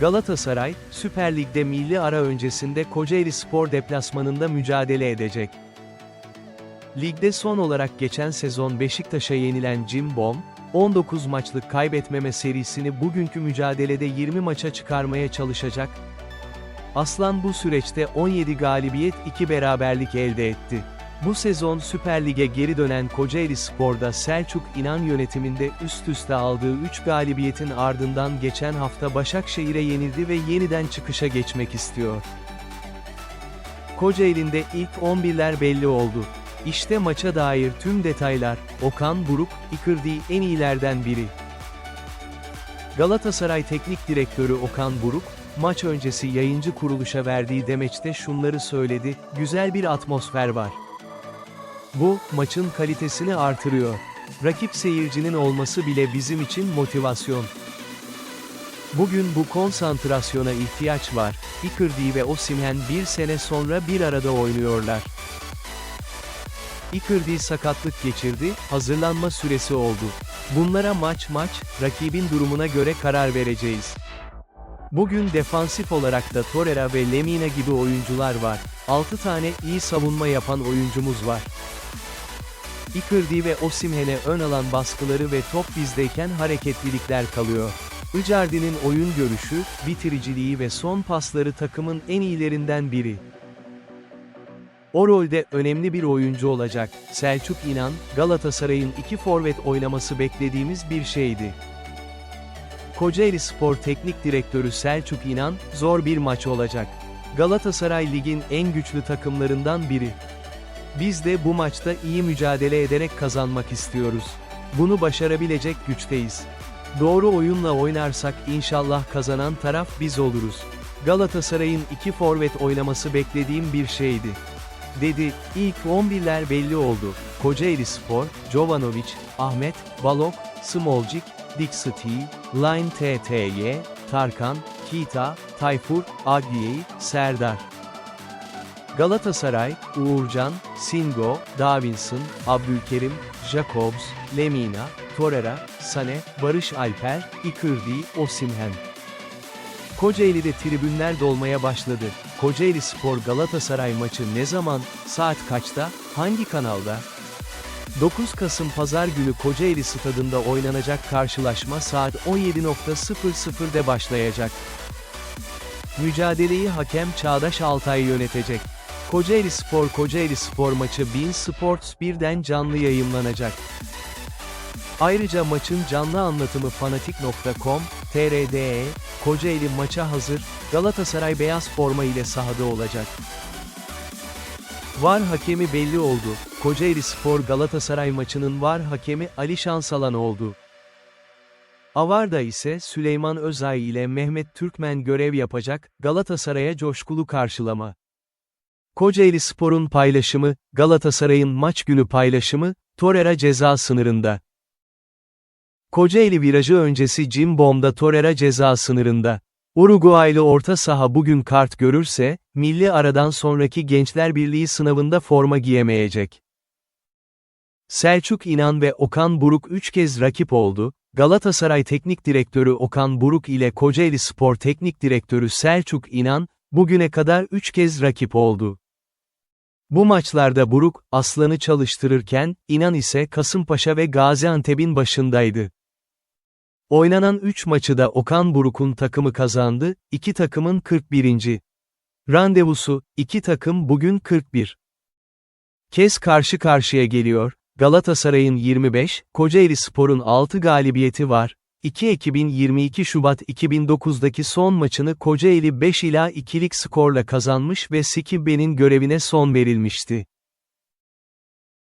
Galatasaray, Süper Lig'de milli ara öncesinde Kocaeli Spor deplasmanında mücadele edecek. Ligde son olarak geçen sezon Beşiktaş'a yenilen Cimbom, 19 maçlık kaybetmeme serisini bugünkü mücadelede 20 maça çıkarmaya çalışacak. Aslan bu süreçte 17 galibiyet 2 beraberlik elde etti. Bu sezon Süper Lig'e geri dönen Kocaeli Spor'da Selçuk İnan yönetiminde üst üste aldığı 3 galibiyetin ardından geçen hafta Başakşehir'e yenildi ve yeniden çıkışa geçmek istiyor. Kocaeli'nde ilk 11'ler belli oldu. İşte maça dair tüm detaylar, Okan Buruk, Icardi en iyilerden biri. Galatasaray Teknik Direktörü Okan Buruk, maç öncesi yayıncı kuruluşa verdiği demeçte şunları söyledi, güzel bir atmosfer var. Bu, maçın kalitesini artırıyor. Rakip seyircinin olması bile bizim için motivasyon. Bugün bu konsantrasyona ihtiyaç var. Icardi ve Osimhen bir sene sonra bir arada oynuyorlar. Icardi sakatlık geçirdi, hazırlanma süresi oldu. Bunlara maç maç, rakibin durumuna göre karar vereceğiz. Bugün defansif olarak da Torreira ve Lemina gibi oyuncular var. 6 tane iyi savunma yapan oyuncumuz var. Icardi ve Osimhen'e ön alan baskıları ve top bizdeyken hareketlilikler kalıyor. Icardi'nin oyun görüşü, bitiriciliği ve son pasları takımın en iyilerinden biri. O rolde önemli bir oyuncu olacak. Selçuk İnan, Galatasaray'ın iki forvet oynaması beklediğimiz bir şeydi. Kocaeli Spor Teknik Direktörü Selçuk İnan, zor bir maç olacak. Galatasaray ligin en güçlü takımlarından biri. Biz de bu maçta iyi mücadele ederek kazanmak istiyoruz. Bunu başarabilecek güçteyiz. Doğru oyunla oynarsak inşallah kazanan taraf biz oluruz. Galatasaray'ın iki forvet oynaması beklediğim bir şeydi. Dedi, ilk 11'ler belli oldu. Kocaeli Spor, Jovanovic, Ahmet, Balok, Smolcik, Dixity, Line TTY, Tarkan, Kita, Tayfur, Agliye, Serdar. Galatasaray, Uğurcan, Singo, Davinson, Abdülkerim, Jacobs, Lemina, Torreira, Sane, Barış Alper, Icardi, Osimhen. Kocaeli'de tribünler dolmaya başladı. Kocaeli Spor Galatasaray maçı ne zaman, saat kaçta, hangi kanalda? 9 Kasım Pazar günü Kocaeli Stadında oynanacak karşılaşma saat 17.00'de başlayacak. Mücadeleyi hakem Çağdaş Altay yönetecek. Kocaeli Spor Kocaeli Spor maçı Bein Sports 1'den canlı yayımlanacak. Ayrıca maçın canlı anlatımı fanatik.com, TRDE, Kocaeli maça hazır, Galatasaray beyaz forma ile sahada olacak. VAR hakemi belli oldu. Kocaeli Spor Galatasaray maçının VAR hakemi Ali Şansalan oldu. Avar'da ise Süleyman Özay ile Mehmet Türkmen görev yapacak, Galatasaray'a coşkulu karşılama. Kocaeli Spor'un paylaşımı, Galatasaray'ın maç günü paylaşımı, Torreira ceza sınırında. Kocaeli virajı öncesi Cimbom'da Torreira ceza sınırında. Uruguaylı orta saha bugün kart görürse, milli aradan sonraki Gençler Birliği sınavında forma giyemeyecek. Selçuk İnan ve Okan Buruk 3 kez rakip oldu, Galatasaray Teknik Direktörü Okan Buruk ile Kocaeli Spor Teknik Direktörü Selçuk İnan, bugüne kadar 3 kez rakip oldu. Bu maçlarda Buruk, Aslan'ı çalıştırırken, İnan ise Kasımpaşa ve Gaziantep'in başındaydı. Oynanan 3 maçı da Okan Buruk'un takımı kazandı, iki takımın 41. Randevusu, iki takım bugün 41. Kez karşı karşıya geliyor, Galatasaray'ın 25, Kocaeli Spor'un 6 galibiyeti var. 2 ekibin 22 Şubat 2009'daki son maçını Kocaeli 5 ila 2'lik skorla kazanmış ve Sikibe'nin görevine son verilmişti.